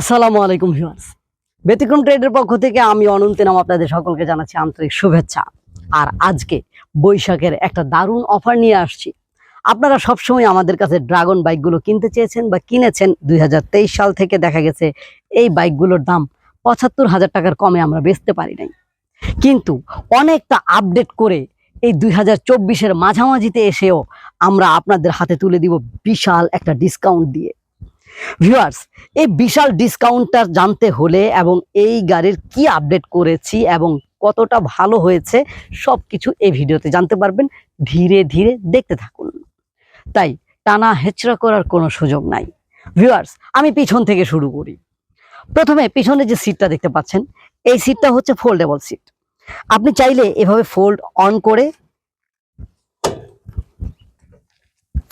আসসালামু আলাইকুম ভিউয়ার্স। ব্যতিক্রম ট্রেডের পক্ষ থেকে আমি অনন্ত নাম আপনাদের সকলকে জানাচ্ছি আন্তরিক শুভেচ্ছা। আর আজকে বৈশাখের একটা দারুণ অফার নিয়ে আসছি। আপনারা সবসময় আমাদের কাছে ড্রাগন বাইকগুলো কিনতে চেয়েছেন বা কিনেছেন দুই হাজার তেইশ সাল থেকে দেখা গেছে এই বাইকগুলোর দাম পঁচাত্তর হাজার টাকার কমে আমরা বেচতে পারি নাই। কিন্তু অনেকটা আপডেট করে এই দুই হাজার চব্বিশের মাঝামাঝিতে এসেও আমরা আপনাদের হাতে তুলে দিব বিশাল একটা ডিসকাউন্ট দিয়ে। ভিউয়ার্স এই বিশাল ডিসকাউন্টটা জানতে হলে এবং এই গাড়ির কি আপডেট করেছি এবং কতটা ভালো হয়েছে সব কিছু এই ভিডিওতে জানতে পারবেন। ধীরে ধীরে দেখতে থাকুন। তাই টানা হেচড়া করার কোনো সুযোগ নাই। ভিউয়ার্স আমি পিছন থেকে শুরু করি। প্রথমে পিছনে যে সিটটা দেখতে পাচ্ছেন, এই সিটটা হচ্ছে ফোল্ডেবল সিট আপনি চাইলে এভাবে ফোল্ড অন করে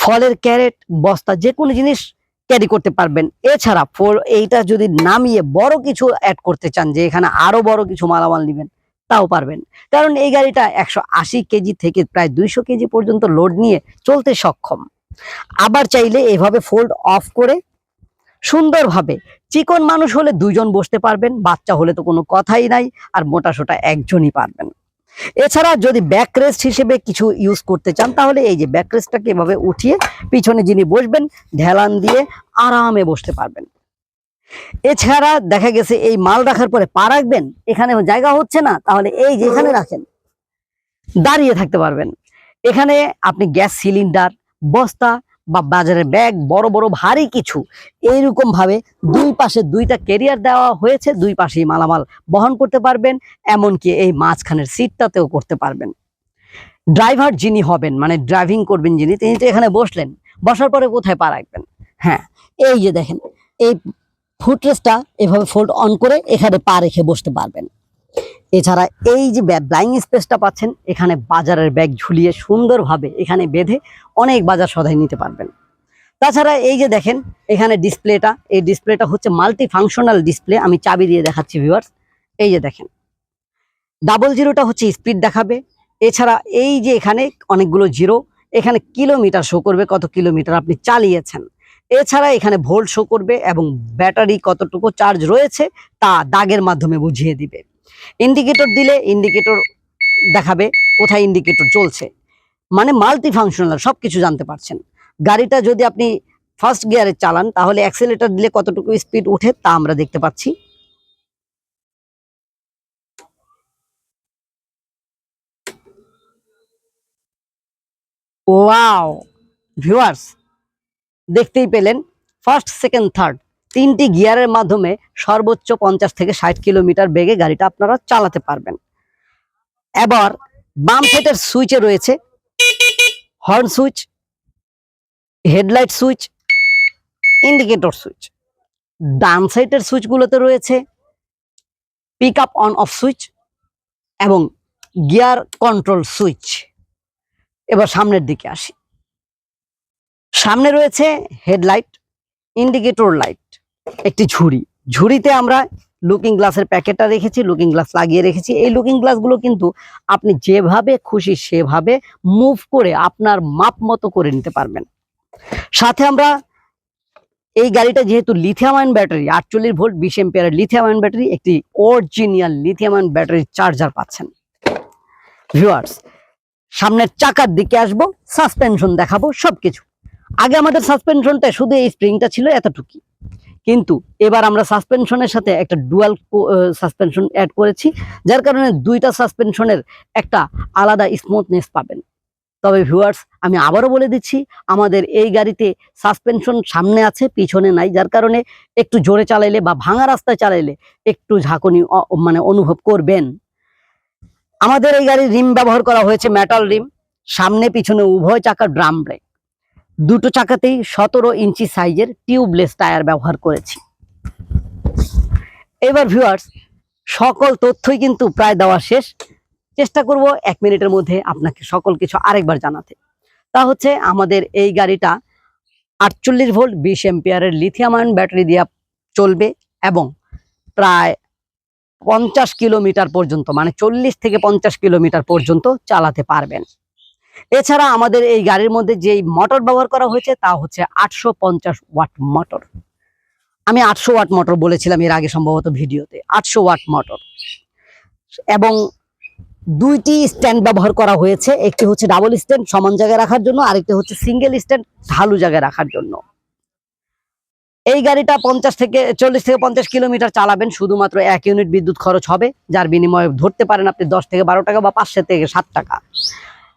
ফলের ক্যারেট বস্তা যে কোনো জিনিস ক্যারি করতে পারবেন। এছাড়া ফোর এইটা যদি নামিয়ে বড় কিছু অ্যাড করতে চান, যে এখানে আরও বড় কিছু মালামাল নেবেন, তাও পারবেন। কারণ এই গাড়িটা একশো আশি কেজি থেকে প্রায় দুইশো কেজি পর্যন্ত লোড নিয়ে চলতে সক্ষম। আবার চাইলে এভাবে ফোল্ড অফ করে সুন্দরভাবে চিকন মানুষ হলে দুজন বসতে পারবেন, বাচ্চা হলে তো কোনো কথাই নাই, আর মোটা সোটা একজনই পারবেন। এছাড়া যদি ব্যাক রেস্ট হিসেবে কিছু ইউজ করতে চান, তাহলে এই যে ব্যাক রেস্টটাকে এভাবে উঠিয়ে পিছনে যিনি বসবেন, ঢেলান দিয়ে আরামে বসতে পারবেন। এছাড়া দেখা গেছে এই মাল রাখার পরে পা রাখবেন, এখানে জায়গা হচ্ছে না, তাহলে এই যে এখানে রাখেন, দাঁড়িয়ে থাকতে পারবেন। এখানে আপনি গ্যাস সিলিন্ডার, বস্তা বা বাজারের ব্যাগ, বড় বড়, ভারী কিছু। এইরকম ভাবে দুই পাশে দুইটা কেরিয়ার দেওয়া হয়েছে, দুই পাশেই মালামাল বহন করতে পারবেন, এমনকি এই মাঝখানের সিটটাতেও করতে পারবেন। ড্রাইভার যিনি হবেন মানে ড্রাইভিং করবেন যিনি, তিনি তো এখানে বসলেন। বসার পরে কোথায় পা রাখবেন? হ্যাঁ এই যে দেখেন, এই ফুটরেসটা এভাবে ফোল্ড অন করে এখানে পা রেখে বসতে পারবেন। এছাড়া এই যে ব্লাইং স্পেসটা পাচ্ছেন, এখানে বাজারের ব্যাগ ঝুলিয়ে সুন্দরভাবে এখানে বেঁধে অনেক বাজার সদাই নিতে পারবেন। তাছাড়া এই যে দেখেন, এখানে ডিসপ্লেটা এই ডিসপ্লেটা হচ্ছে মাল্টি ফাংশনাল ডিসপ্লে আমি চাবি দিয়ে দেখাচ্ছি ভিউয়ার্স এই যে দেখেন ডাবল জিরোটা হচ্ছে স্পিড দেখাবে। এছাড়া এই যে এখানে অনেকগুলো জিরো এখানে কিলোমিটার শো করবে, কত কিলোমিটার আপনি চালিয়েছেন। এছাড়া এখানে ভোল্ট শো করবে এবং ব্যাটারি কতটুকু চার্জ রয়েছে, তা দাগের মাধ্যমে বুঝিয়ে দিবে। ইন্ডিকেটর দিলে ইন্ডিকেটর দেখাবে কোথায় ইন্ডিকেটর চলছে। মানে মাল্টি ফাংশনাল সব কিছু জানতে পারছেন। গাড়িটা যদি আপনি ফার্স্ট গিয়ারে চালান, তাহলে অ্যাক্সেলেটর দিলে কতটুকু স্পিড ওঠে তা আমরা দেখতে পাচ্ছি। ওয়াও ভিউয়ার্স দেখতেই পেলেন। ফার্স্ট সেকেন্ড থার্ড তিনটি গিয়ারের মাধ্যমে সর্বোচ্চ পঞ্চাশ থেকে ষাট কিলোমিটার বেগে গাড়িটা আপনারা চালাতে পারবেন। এবার বাম সাইডের সুইচে রয়েছে horn switch, headlight switch, indicator switch. ডান সাইডের সুইচগুলোতে রয়েছে pick up on off switch এবং গিয়ার কন্ট্রোল সুইচ। এবার সামনের দিকে আসি। সামনে রয়েছে হেডলাইট, ইন্ডিকেটর লাইট। একটি ঝুড়ি। ঝুড়িতে আমরা লুকিং গ্লাসের প্যাকেটটা রেখেছি লুকিং গ্লাস লাগিয়ে রেখেছি। এই লুকিং গ্লাসগুলো কিন্তু আপনি যেভাবে খুশি সেভাবে মুভ করে আপনার মাপ মতো করে নিতে পারবেন। সাথে আমরা এই গাড়িটা যেহেতু লিথিয়াম আয়ন ব্যাটারি আটচল্লিশ ভোল্ট বিশ এম্পিয়ারের লিথিয়াম আয়ন ব্যাটারি একটি original lithium ion battery charger পাচ্ছেন। ভিউয়ার্স সামনের চাকার দিকে আসব সাসপেনশন দেখাবো, সবকিছু। আগে আমাদের সাসপেনশনটা শুধু এই স্প্রিংটা ছিল এতটুকু কিন্তু এবার আমরা সাসপেনশনের সাথে একটা ডুয়াল সাসপেনশন অ্যাড করেছি, যার কারণে দুইটা সাসপেনশনের একটা আলাদা স্মুথনেস পাবেন। তবে ভিউয়ার্স আমি আবারও বলে দিচ্ছি, আমাদের এই গাড়িতে সাসপেনশন সামনে আছে, পিছনে নাই, যার কারণে একটু জোরে চালাইলে বা ভাঙা রাস্তায় চালাইলে একটু ঝাঁকুনি মানে অনুভব করবেন। আমাদের এই গাড়ির রিম ব্যবহার করা হয়েছে মেটাল রিম সামনে পিছনে উভয় চাকা ড্রাম ব্রেক দুটো চাকাতেই সতেরো ইঞ্চি সাইজের টিউবলেস টায়ার ব্যবহার করেছি। এবার ভিউয়ার্স সকল তথ্যই কিন্তু প্রায় দেওয়া শেষ। চেষ্টা করব এক মিনিটের মধ্যে আপনাকে সকল কিছু আরেকবার জানাতে। তা হচ্ছে আমাদের এই গাড়িটা আটচল্লিশ ভোল্ট, বিশ এম্পিয়ারের লিথিয়াম আয়ন ব্যাটারি দিয়ে চলবে এবং প্রায় পঞ্চাশ কিলোমিটার পর্যন্ত মানে চল্লিশ থেকে পঞ্চাশ কিলোমিটার পর্যন্ত চালাতে পারবেন। এছাড়া আমাদের এই গাড়ির মধ্যে যেই মোটর ব্যবহার করা হয়েছে, তা হচ্ছে আটশো পঞ্চাশ ওয়াট মোটর আমি আটশো ওয়াট মোটর বলেছিলাম এর আগে সম্ভবত ভিডিওতে, আটশো ওয়াট মোটর এবং দুইটি স্ট্যান্ড ব্যবহার করা হয়েছে, একটি হচ্ছে ডাবল স্ট্যান্ড সমান জায়গায় রাখার জন্য, আরেকটি হচ্ছে সিঙ্গেল স্ট্যান্ড ঢালু জায়গায় রাখার জন্য। এই গাড়িটা পঞ্চাশ থেকে চল্লিশ থেকে পঞ্চাশ কিলোমিটার চালাবেন, শুধুমাত্র এক ইউনিট বিদ্যুৎ খরচ হবে, যার বিনিময়ে ধরতে পারেন আপনি দশ থেকে বারো টাকা বা পাঁচশো থেকে সাত টাকা।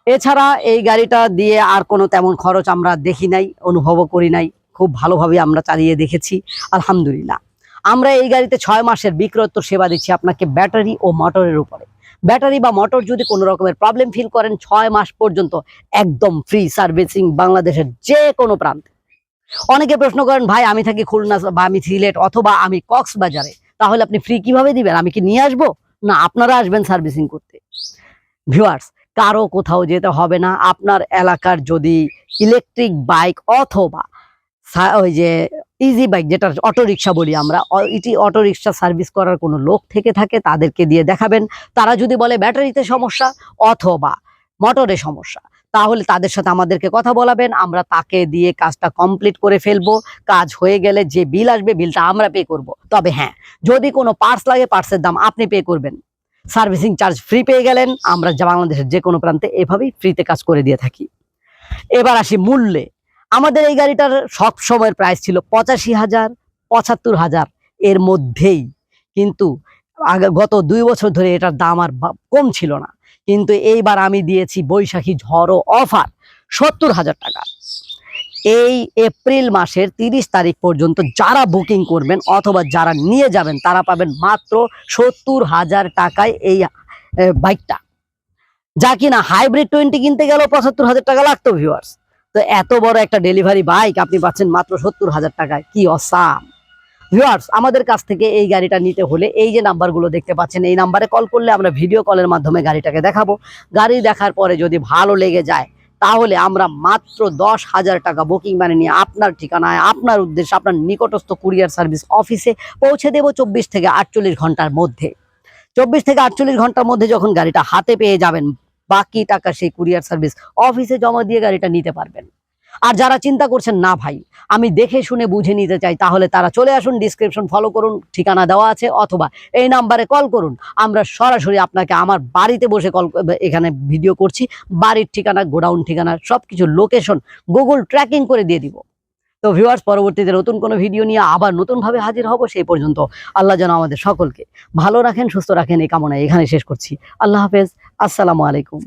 এছাড়া এই গাড়িটা দিয়ে আর কোনো তেমন খরচ আমরা দেখি নাই, অনুভবও করি নাই। খুব ভালোভাবে আমরা চালিয়ে দেখেছি, আলহামদুলিল্লাহ। আমরা এই গাড়িতে ছয় মাসের বিক্রয়োত্তর সেবা দিচ্ছি আপনাকে ব্যাটারি ও মোটরের উপরে। ব্যাটারি বা মোটর যদি কোনো রকমের প্রবলেম ফিল করেন, ছয় মাস পর্যন্ত একদম ফ্রি সার্ভিসিং বাংলাদেশের যে কোনো প্রান্তে। অনেকে প্রশ্ন করেন, ভাই, আমি থাকি খুলনা বা আমি সিলেট অথবা আমি কক্সবাজারে, তাহলে আপনি ফ্রি কীভাবে দিবেন? আমি কি নিয়ে আসব? না, আপনারা আসবেন সার্ভিসিং করতে। ভিউয়ার্স কারও কোথাও যেতে হবে না। আপনার এলাকার যদি ইলেকট্রিক বাইক অথবা ওই যে ইজি বাইক যেটা অটো রিক্সা বলি আমরা, অ- ইটি অটো রিক্সা সার্ভিস করার কোনো লোক থেকে থাকে তাদেরকে দিয়ে দেখাবেন। তারা যদি বলে ব্যাটারিতে সমস্যা অথবা মোটরে সমস্যা, তাহলে তাদের সাথে আমাদেরকে কথা বলাবেন। আমরা তাকে দিয়ে কাজটা কমপ্লিট করে ফেলব। কাজ হয়ে গেলে যে বিল আসবে বিলটা আমরা পে করব। তবে হ্যাঁ যদি কোনো পার্স লাগে পার্সের দাম আপনি পে করবেন। সার্ভিসিং চার্জ ফ্রি পেয়ে গেলেন। আমরা বাংলাদেশের যে কোনো প্রান্তে এভাবেই ফ্রিতে কাজ করে দিয়ে থাকি। এবার আসি মূল্যে। আমাদের এই গাড়িটার সব সময়ের প্রাইস ছিল পঁচাশি হাজার, পঁচাত্তর হাজার এর মধ্যেই। কিন্তু গত দুই বছর ধরে এটার দাম আর কম ছিল না। কিন্তু এইবার আমি দিয়েছি বৈশাখী ঝড়ো অফার, সত্তর হাজার টাকা। এই এপ্রিল মাসের তিরিশ তারিখ পর্যন্ত যারা বুকিং করবেন অথবা যারা নিয়ে যাবেন, তারা পাবেন মাত্র সত্তর হাজার টাকায় এই বাইকটা। যা কিনা হাইব্রিড টোয়েন্টি কিনতে গেলেও পঁচাত্তর হাজার টাকা লাগতো ভিউয়ার্স তো এত বড় একটা ডেলিভারি বাইক আপনি পাচ্ছেন মাত্র সত্তর হাজার টাকায়। কি অসাম। ভিউয়ার্স আমাদের কাছ থেকে এই গাড়িটা নিতে হলে এই যে নাম্বারগুলো দেখতে পাচ্ছেন, এই নাম্বারে কল করলে আমরা ভিডিও কলের মাধ্যমে গাড়িটাকে দেখাবো। গাড়ি দেখার পরে যদি ভালো লেগে যায় তাহলে আমরা মাত্র দশ হাজার টাকা বুকিং মানে নিয়ে আপনার ঠিকানায়, আপনার উদ্দেশ্যে, আপনার নিকটস্থ কুরিয়ার সার্ভিস অফিসে পৌঁছে দেব চব্বিশ থেকে আটচল্লিশ ঘণ্টার মধ্যে। চব্বিশ থেকে আটচল্লিশ ঘণ্টার মধ্যে যখন গাড়িটা হাতে পেয়ে যাবেন, বাকি টাকা সেই কুরিয়ার সার্ভিস অফিসে জমা দিয়ে গাড়িটা নিতে পারবেন। আর যারা চিন্তা করছেন, না ভাই, আমি দেখে শুনে বুঝে নিতে চাই, তাহলে তারা চলে আসুন ডিসক্রিপশন ফলো করুন, ঠিকানা দেওয়া আছে, অথবা এই নাম্বারে কল করুন। আমরা সরাসরি আপনাকে আমার বাড়িতে বসে কল এখানে ভিডিও করছি, বাড়ির ঠিকানা, গোডাউন ঠিকানা সব কিছু লোকেশন গুগল ট্র্যাকিং করে দিয়ে দিব। তো ভিউয়ার্স পরবর্তীতে নতুন কোনো ভিডিও নিয়ে আবার নতুনভাবে হাজির হব, সেই পর্যন্ত আল্লাহ যেন আমাদের সকলকে ভালো রাখেন, সুস্থ রাখেন, এই কামনায় এখানে শেষ করছি। আল্লাহ হাফেজ, আসসালামু আলাইকুম।